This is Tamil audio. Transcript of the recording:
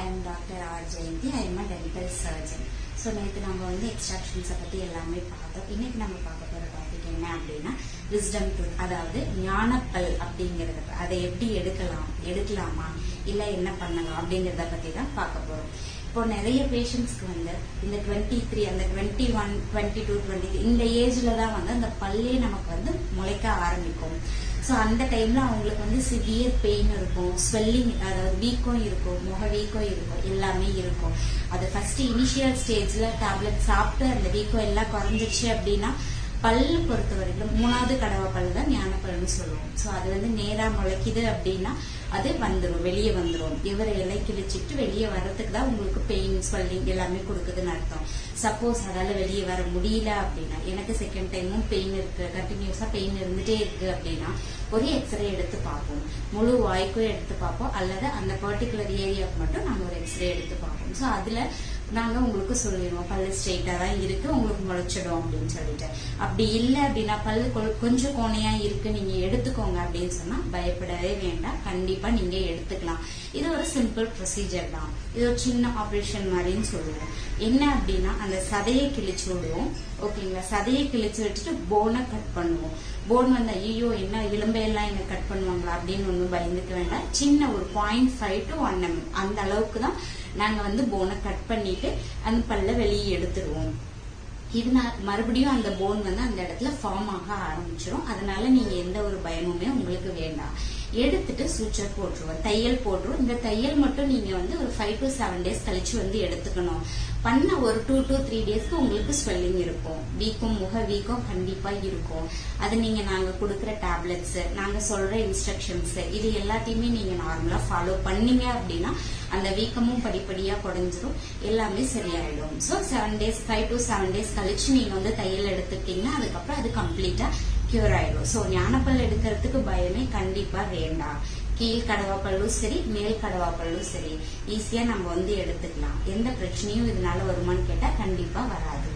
I am doctor R Jayanthi I am uh dental surgeon so நேற்று நம்ம வந்து எக்ஸ்ட்ராக்ஷன்ஸை பற்றி எல்லாமே பார்த்தோம். இன்னைக்கு நம்ம பார்க்க போகிற டாபிக் என்ன அப்படின்னா விஸ்டம் டூத் அதாவது ஞானப்பல் அப்படிங்கிறது அதை எப்படி எடுக்கலாம் எடுக்கலாமா? இல்லை என்ன பண்ணலாம் அப்படிங்கிறத பற்றி தான் பார்க்க போகிறோம் இப்போ நிறைய பேஷண்ட்ஸ்க்கு வந்து இந்த டுவெண்ட்டி த்ரீ அந்த twenty one twenty two twenty இந்த ஏஜில் தான் வந்து அந்த பல்லே நமக்கு வந்து முளைக்க ஆரம்பிக்கும். ஸோ அந்த டைம்ல அவங்களுக்கு வந்து சிவியர் பெயின் இருக்கும். ஸ்வெல்லிங் அதாவது வீக்கம் இருக்கும். முக வீக்கம் இருக்கும். எல்லாமே இருக்கும். அது ஃபர்ஸ்ட் இனிஷியல் ஸ்டேஜ்ல டேப்லெட் சாப்பிட்டு அந்த வீக்கம் எல்லாம் குறைஞ்சிருச்சு அப்படின்னா பல்லு பொறுத்த வரைக்கும் மூணாவது மூணாவது பல் தான் ஞானப்பழம்னு சொல்லுவோம். ஸோ அது வந்து நேராக முளைக்குது அப்படின்னா அது வந்துடும் வெளியே வந்துடும் இவரை இலை கிழிச்சிட்டு வெளியே வர்றதுக்கு தான் உங்களுக்கு பெயின் ஸ்வெல்லிங் எல்லாமே கொடுக்குதுன்னு அர்த்தம். சப்போஸ் அதால் வெளியே வர முடியல அப்படின்னா எனக்கு செகண்ட் டைமும் பெயின் இருக்கு கண்டினியூஸாக பெயின் இருந்துட்டே இருக்கு அப்படின்னா ஒரு எக்ஸ்ரே எடுத்து பார்ப்போம். முழு வாய்க்கும் எடுத்து பார்ப்போம். அல்லது அந்த பர்டிகுலர் ஏரியாவுக்கு மட்டும் நாங்கள் ஒரு எக்ஸ்ரே எடுத்து பார்ப்போம். ஸோ அதில் நாங்கள் உங்களுக்கு சொல்லிடுவோம். பல்லு ஸ்ட்ரெயிட்டாக தான் இருக்குது உங்களுக்கு முளைச்சிடும் அப்படின்னு சொல்லிட்டு. அப்படி இல்லை அப்படின்னா பல்லு கொஞ்சம் கோணையாக இருக்கு. நீங்கள் எடுத்துக்கோங்க அப்படின்னு சொன்னால் பயப்படவே வேண்டாம். கண்டிப்பாக நீங்கள் எடுத்துக்கலாம். இது ஒரு சிம்பிள் ப்ரொசீஜர் தான். இது ஒரு சின்ன ஆப்ரேஷன் மாதிரின்னு சொல்லுவோம். என்ன அப்படின்னா அந்த சதையை கிழிச்சு விடுவோம். ஓகேங்களா சதையை கிழிச்சு வச்சுட்டு போனை கட் பண்ணுவோம். போன் வந்து ஐயோ என்ன எலும்பையெல்லாம் என்ன கட் பண்ணுவாங்களா அப்படின்னு ஒன்றும் பயந்துக்க வேண்டாம். சின்ன ஒரு point five to one M அந்த அளவுக்கு தான் நாங்கள் வந்து போனை கட் பண்ணி பண்ணிட்டு அந்த பல்ல வெளியே எடுத்துருவோம். இது மறுபடியும் அந்த போன் வந்து அந்த இடத்துல ஃபார்ம் ஆக ஆரம்பிச்சிடும் அதனால நீங்க எந்த ஒரு பயமுமே உங்களுக்கு வேண்டாம். எடுத்துட்டு சூச்சர் போட்டுருவோம். தையல் போட்டுருவோம். இந்த தையல் மட்டும் நீங்க வந்து ஒரு ஃபைவ் டு செவன் டேஸ் கழிச்சு வந்து எடுத்துக்கணும். பண்ண ஒரு டூ டு த்ரீ டேஸ்க்கு உங்களுக்கு ஸ்வெல்லிங் இருக்கும். வீக்கம் முக வீக்கம் கண்டிப்பா இருக்கும். அது நீங்க நாங்க கொடுக்குற டேப்லெட்ஸ் நாங்க சொல்ற இன்ஸ்ட்ரக்ஷன்ஸ் இது எல்லாத்தையுமே நீங்க நார்மலா ஃபாலோ பண்ணீங்க அப்படின்னா அந்த வீக்கமும் படிப்படியா குறைஞ்சிரும் எல்லாமே சரியாயிடும். So seven days five to seven days கழிச்சு நீங்க வந்து தையல் எடுத்துக்கிட்டீங்கன்னா அதுக்கப்புறம் அது கம்ப்ளீட்டா கியூர் ஆயிடும் ஸோ ஞானப்பல் எடுக்கிறதுக்கு பயமே கண்டிப்பா வேண்டாம். கீழ் கடவாப்பல்லும் சரி மேல் கடவாப்பல்லும் சரி. ஈஸியா நம்ம வந்து எடுத்துக்கலாம். எந்த பிரச்சனையும் இதனால வருமான்னு கேட்டா கண்டிப்பா வராது.